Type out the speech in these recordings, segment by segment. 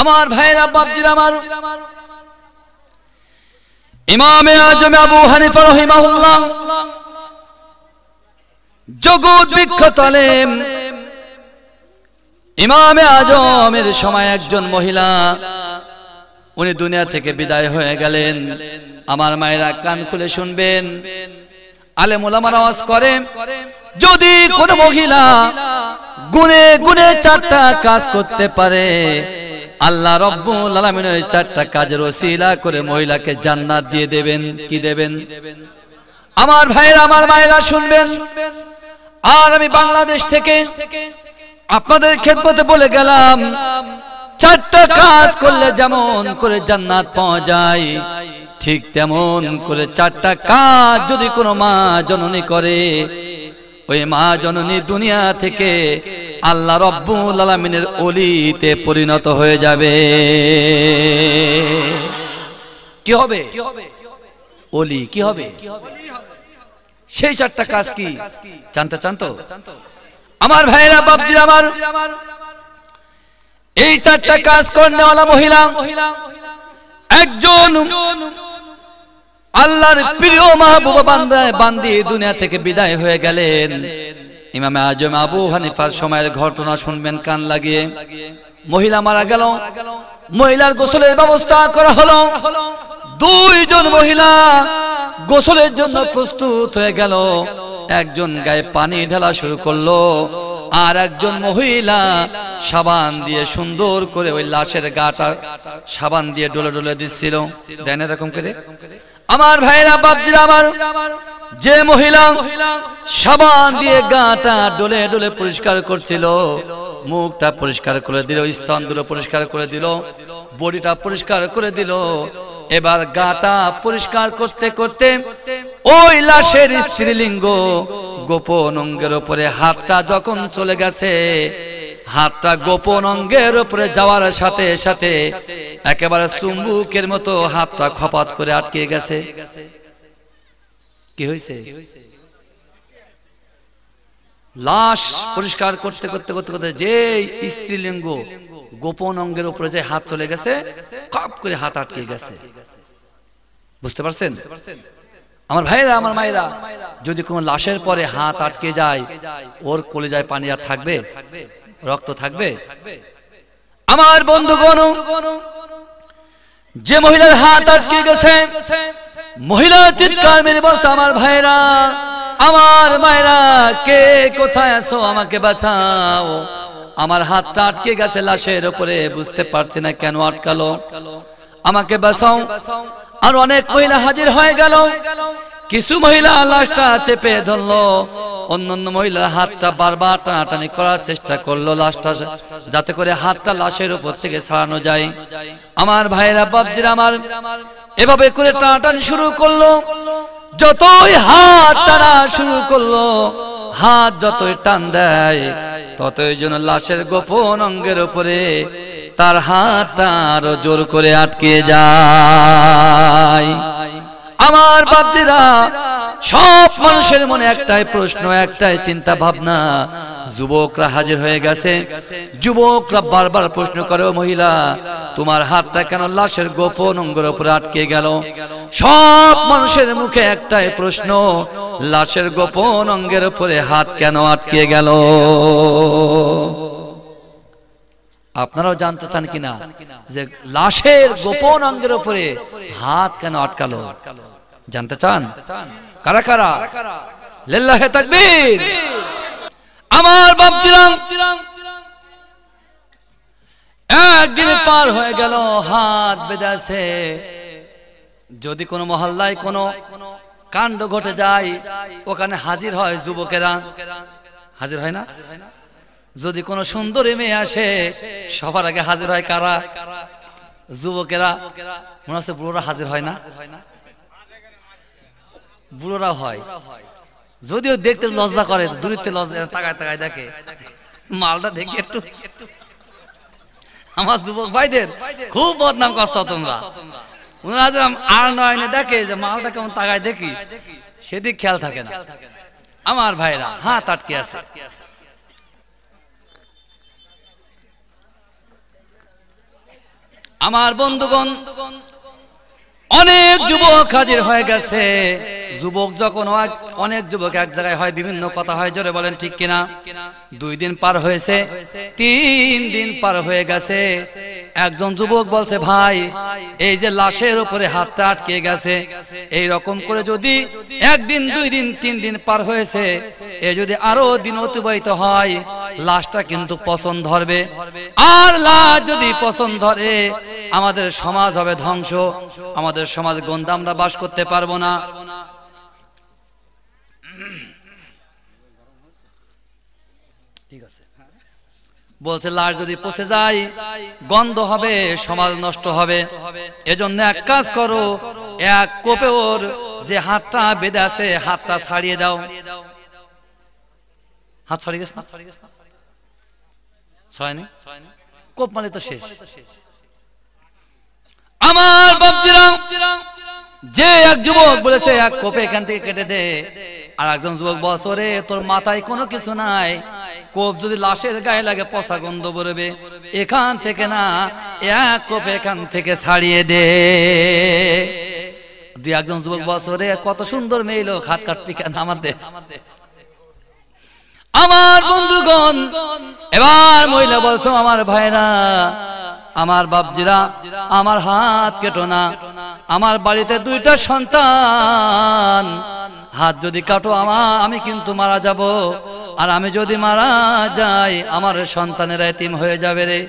আমার ভাইরা বাপজির আমার। ইমামে আজম আবু হানিফা রহিমাহুল্লাহ, জগৎ বিখ্যাত আলেম। ইমামে আজমের সময় একজন মহিলা, উনি দুনিয়া থেকে বিদায় হয়ে গেলেন। আমার মায়েরা কান খুলে শুনবেন। আলেম ওলামার আওয়াজ করে যদি কোন মহিলা গুনে গুনে চারটা কাজ করতে পারে আল্লাহ রব্বুল আলামিন ওই চারটা কাজের ওসিলা করে মহিলাকে জান্নাত দিয়ে দেবেন। কি দেবেন? আমার ভাইরা আমার মায়েরা শুনবেন। আর আমি বাংলাদেশ থেকে আপনাদের খেদমতে বলে গেলাম, চারটা কাজ করলে যেমন করে জান্নাত পাওয়া যায়, ঠিক তেমন করে চারটা কাজ যদি কোনো মা জননী করে, ওই মা জননী দুনিয়া থেকে আল্লাহ রব্বুল আলামিনের অলিতে পরিণত হয়ে যাবে। কি হবে? অলি, কি হবে? সেই চারটা কাজ কি? জানতে চান তো? আমার ভাইরা বাপজির আমার, এই চারটা কাজ করনেওয়ালা মহিলা, একজন আল্লাহর প্রিয় মাহবুবা বান্দায় বান্দি দুনিয়া থেকে বিদায় হয়ে গেলেন। ইমামে আজম আবু হানিফার সময়ের ঘটনা শুনবেন, কান লাগিয়ে। মহিলা মারা গেল। মহিলার গোসলের ব্যবস্থা করা হলো। দুইজন মহিলা গোসলের জন্য প্রস্তুত হয়ে গেল। একজন গায়ে পানি ঢালা শুরু করল, আর একজন মহিলা সাবান দিয়ে সুন্দর করে ওই লাশের গাটা সাবান দিয়ে ডলে ডলে দিচ্ছিল। দেন এরকম করে। আমার ভাইরা বাপজিরা, আমার যে মহিলা সাবান দিয়ে গাটা ডলে ডলে পরিষ্কার করছিল, মুখটা পরিষ্কার করে দিল স্তন দুটো পরিষ্কার করে দিল, বডিটা পরিষ্কার করে দিল। এবার গাটা পরিষ্কার করতে করতে ওই লাশের স্ত্রীলিঙ্গ গোপন অঙ্গের উপরে হাতটা যখন চলে গেছে, হাতটা গোপন অঙ্গের উপরে যাওয়ার সাথে সাথে একেবারে চুম্বুকের মতো হাতটা খপাত করে আটকে গেছে। কি হয়েছে? লাশ পরিষ্কার করতে করতে করতে করতে যে স্ত্রীলিঙ্গ গোপন অঙ্গের উপরে যে হাত চলে গেছে, খপ করে হাত আটকে গেছে। বুঝতে পারছেন? আমার ভাইরা আমার মায়েরা, যদি কোনো লাশের পরে হাত আটকে যায়, ওর কোলে কলেজায় পানি আর থাকবে? রক্ত থাকবে? আমার বন্ধুগণ, যে মহিলার হাত আটকে গেছে মহিলা চিৎকার মেরে বলছে, আমার ভাইরা আমার মায়েরা, কে কোথায় আছো? আমাকে বাঁচাও। আমার হাতটা আটকে গেছে লাশের উপরে, বুঝতে পারছি না কেন আটকালো। আমাকে বাঁচাও। আর অনেক মহিলা হাজির হয়ে গেল। কিছু মহিলা লাশটা চেপে ধরলো। অন্যান্য মহিলার হাতটা বারবার টানাটানি করার চেষ্টা করল লাশটা, যাতে করে হাতটা লাশের উপর থেকে ছাড়ানো যায়। আমার ভাইরা বাবজিরা আমার এভাবে করে টানাটানি শুরু করল। যতই হাত টানা শুরু করল, হাত যতই টান দেয়, ততই যেন লাশের গোপন অঙ্গের উপরে তার হাতটা আরও জোর করে আটকে যায়। আমার বাপজিরা সব মানুষের মনে একটাই প্রশ্ন, একটাই চিন্তা ভাবনা। যুবকরা হাজির হয়ে গেছে। যুবকরা বারবার প্রশ্ন করে মহিলা, তোমার হাতটা কেন লাশের গোপন অঙ্গের উপরে আটকে গেল? সব মানুষের মুখে একটাই প্রশ্ন, লাশের গোপন অঙ্গের উপরে হাত কেন আটকে গেল? আপনারাও জানতে চান কিনা যে লাশের গোপন অঙ্গের উপরে হাত কেন আটকালো? জানতে চান? কারা কারা? লিল্লাহে তাকবীর। আমার বাপজিরাম একদিন পার হয়ে গেল, হাত বেঁধেছে যদি কোনো মহল্লায় কোনো কাণ্ড ঘটে যায়, ওখানে হাজির হয় যুবকেরা। হাজির হয় না? যদি কোনো সুন্দরী মেয়ে আসে, সবার আগে হাজির হয় কারা? যুবকেরা, মনে হচ্ছে বুড়োরা হাজির হয় না? বুড়োরা হয়। যদিও দেখতে লজ্জা করে দূরিতে লজ্জা তাকায় তাকায় দেখে। মালটা দেখি একটু। আমার যুবক ভাইদের খুব বদনাম করছ তোমরা। ওনারা আর নয়নে দেখে যে মালটা কেমন তাকায় দেখি সেদিক খেয়াল থাকে না। আমার ভাইরা হাত আটকে আছে। আমার বন্ধুগণ অনেক যুবক হাজির হয়ে গেছে। যুবক যখন অনেক যুবক এক জায়গায় হয়, বিভিন্ন কথা হয়, জোরে বলেন ঠিক কিনা? দুই দিন পার হয়েছে, তিন দিন পার হয়ে গেছে। একজন যুবক বলছে, ভাই, এই যে লাশের উপরে হাতটা আটকে গেছে এই রকম করে যদি একদিন, দুই দিন, তিন দিন পার হয়েছে, এ যদি আরও দিন অতিবাহিত হয়, লাশটা কিন্তু পছন্দ ধরবে। আর লাশ যদি পছন্দ ধরে, আমাদের সমাজ হবে ধ্বংস। আমাদের সমাজ গন্ধ আমরা বাস করতে পারব না। ঠিক আছে। বলছে লাশ যদি পচে যায় গন্ধ হবে সমাজ নষ্ট হবে। এজন্য এক কাজ করো এক কোপে ওর যে হাতটা বেঁধে আছে হাতটা ছাড়িয়ে দাও। হাত ছাড়িয়ে গেছে না? ছড়ায়নি কোপ মানে তো শেষ। আমার বাপজিরা যে এক যুবক বলেছে, এক কোপে এখান থেকে কেটে দে। আর একজন যুবক বলছে, ওরে, তোর মাথায় কোনো কিছু নাই। কোপ যদি লাশের গায়ে লাগে, পচা গন্ধ বেরোবে। এখান থেকে না, এক কোপে এখান থেকে ছাড়িয়ে দে। দুই একজন যুবক বলছে, ওরে, কত সুন্দর মেয়ে লোক, হাত কাটতি কেন আমার দে আমার বন্ধুগণ, এবার মহিলা বলছো, আমার ভাইরা আমার বাপজিরা, আমার হাত কেটো না। আমার বাড়িতে দুইটা সন্তান। হাত যদি কাটো আমার আমি কিন্তু মারা যাব। আর আমি যদি মারা যাই, আমার সন্তানের এতিম হয়ে যাবে রে।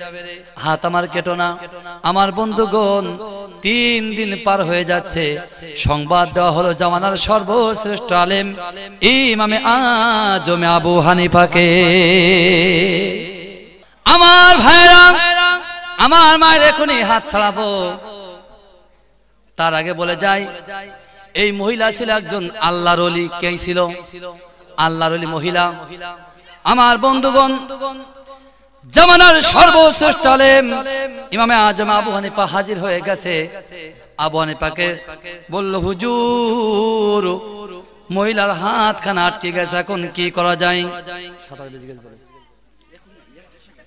হাত আমার কেটো না। আমার বন্ধুগণ, তিন দিন পার হয়ে যাচ্ছে। সংবাদ দেওয়া হলো জামানার সর্বশ্রেষ্ঠ আলেম, ইমামে আজমে আবু হানিফাকে। আমার ভাইরা আমার মায়ের এখনই হাত ছাড়াবো। তার আগে বলে যাই এই মহিলা ছিল একজন আল্লাহর অলি কে ছিল? আল্লাহর অলি মহিলা। আমার বন্ধুগণ জামানার সর্বশ্রেষ্ঠ আলেম ইমামে আজম আবু হানিফা হাজির হয়ে গেছে। আবু হানিফাকে বলল হুজুর মহিলার হাত খানা আটকে গেছে এখন কি করা যায়?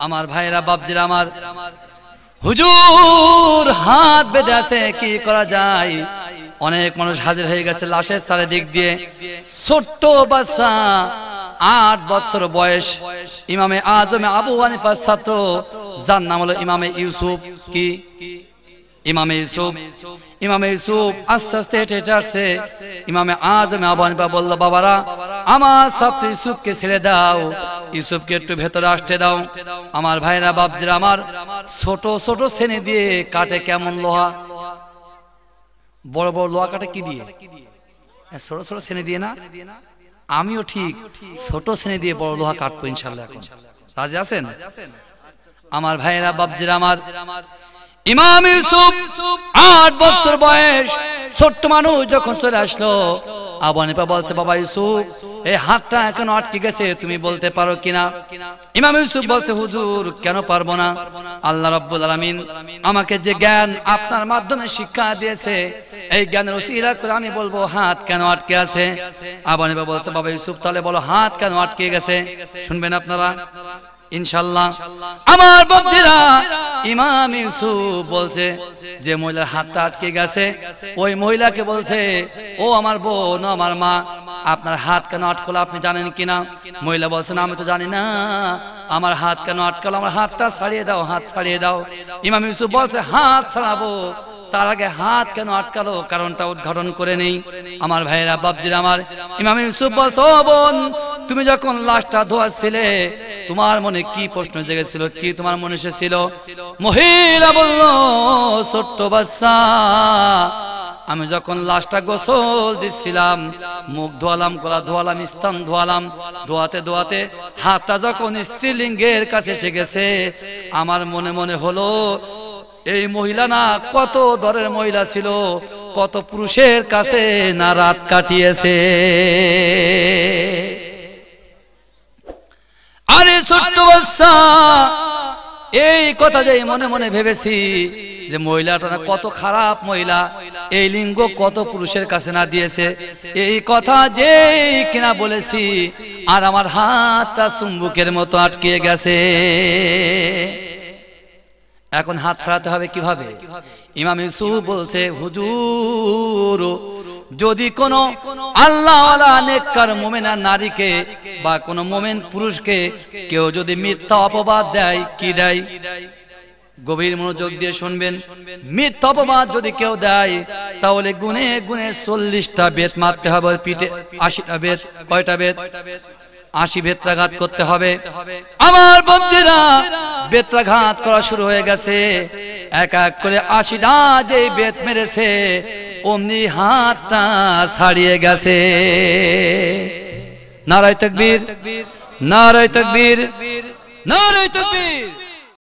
আমার ভাইরা বাপজিরা আমার হুজুর, হাত বেঁধে আছে, কি করা যায়? অনেক মানুষ হাজির হয়ে গেছে লাশের চারিদিক দিয়ে। ছোট্ট বাচ্চা, আট বছর বয়স, ইমামে আজমে আবু হানিফার ছাত্র, যার নাম হলো ইমামে ইউসুফ। কি? ইমামে ইউসুফ ইমামে ইউসুফ আস্তে আস্তে হেঁটে হেঁটে আসছে। ইমামে আজমে আবু হানিফা বলল, বাবারা, আমার ছাত্র ইউসুফকে ছেড়ে দাও। ইউসুফকে একটু ভেতরে আসতে দাও। আমার ভাইরা, বাপজিরা, আমার ছোট ছোট শ্রেণি দিয়ে কাটে কেমন লোহা? বড় বড় লোহা কাটে কি দিয়ে? ছোট ছোট শ্রেণি দিয়ে না? আমিও ঠিক ছোট শ্রেণি দিয়ে বড় লোহা কাটবো ইনশাল্লাহ এখন। রাজি আছেন? আমার ভাইয়েরা বাপজিরা, আমার ইমাম ইউসুফ আট বছর বয়স, ছোট্ট মানুষ যখন চলে আসলো, আবু বলছে, বাবা ইউসুফ, এই হাতটা কেন আটকে গেছে, তুমি বলতে পারো কিনা? ইমাম ইউসুফ বলছে, হুজুর, কেন পারব না? আল্লাহ রাব্বুল আলামিন আমাকে যে জ্ঞান আপনার মাধ্যমে শিক্ষা দিয়েছে, এই জ্ঞানের উসিলা করে আমি বলব, হাত কেন আটকে আছে? আবু বলছে, বাবা ইউসুফ, তাহলে বলো, হাত কেন আটকে গেছে? শুনবেন আপনারা। ইনশাল্লাহ। আমার বন্ধুরা ইমাম ইউসুফ বলছে যে মহিলার হাতটা আটকে গেছে। ওই মহিলাকে বলছে ও আমার বোন আমার মা আপনার হাত কেন আটকলো আপনি জানেন কিনা মহিলা বলছেন আমি তো জানি না। আমার হাত কেন আটকালো? আমার হাতটা ছাড়িয়ে দাও হাত ছাড়িয়ে দাও। ইমাম ইউসুফ বলছে হাত ছাড়াবো। তার আগে হাত কেন আটকালো? কারণটা উদ্ঘাটন করে নেই। আমার ভাইয়েরা বাবজির আমার ইমাম ইউসুফ বলছে ও বোন তুমি যখন লাশটা ধোয়াচ্ছিলে তোমার মনে কি প্রশ্ন জেগেছিল? কি তোমার মনে এসেছিল? মহিলা বলল, ছোট্ট বাচ্চা, আমি যখন লাশটা গোসল দিচ্ছিলাম, মুখ ধোয়ালাম, গলা ধোয়ালাম স্থান ধোয়ালাম, ধোয়াতে ধোয়াতে হাতটা যখন স্ত্রীলিঙ্গের কাছে এসে গেছে, আমার মনে মনে হলো, এই মহিলা না কত দরের মহিলা ছিল, কত পুরুষের কাছে না রাত কাটিয়েছে। আরে ছোট্ট বাচ্চা, এই কথা যে মনে মনে ভেবেছি যে মহিলাটা কত খারাপ মহিলা, এই লিঙ্গ কত পুরুষের কাছে না দিয়েছে। এই কথা যে কিনা বলেছি, আর আমার হাতটা চুম্বুকের মতো আটকে গেছে। এখন হাত ছাড়াতে হবে কীভাবে? ইমাম ইউসুফ বলছে, হুজুর যদি কোনো আল্লাহওয়ালা নেককার মোমেনা নারীকে বা কোনো মোমেন পুরুষকে কেউ যদি মিথ্যা অপবাদ দেয়, কি দেয়? গভীর মনোযোগ দিয়ে শুনবেন। মিথ্যা অপবাদ যদি কেউ দেয়, তাহলে গুনে গুনে চল্লিশটা বেত মারতে হবে পিঠে আশিটা বেত কয়টা বেত আশি বেত্রাঘাত করতে হবে। আমার বন্ধুরা বেত্রাঘাত করা শুরু হয়ে গেছে। এক এক করে আশিটা যে বেত মেরেছে অমনি হাতটা ছাড়িয়ে গেছে। নারায় তকবীর নারায় তকবীর নারায় তকবীর।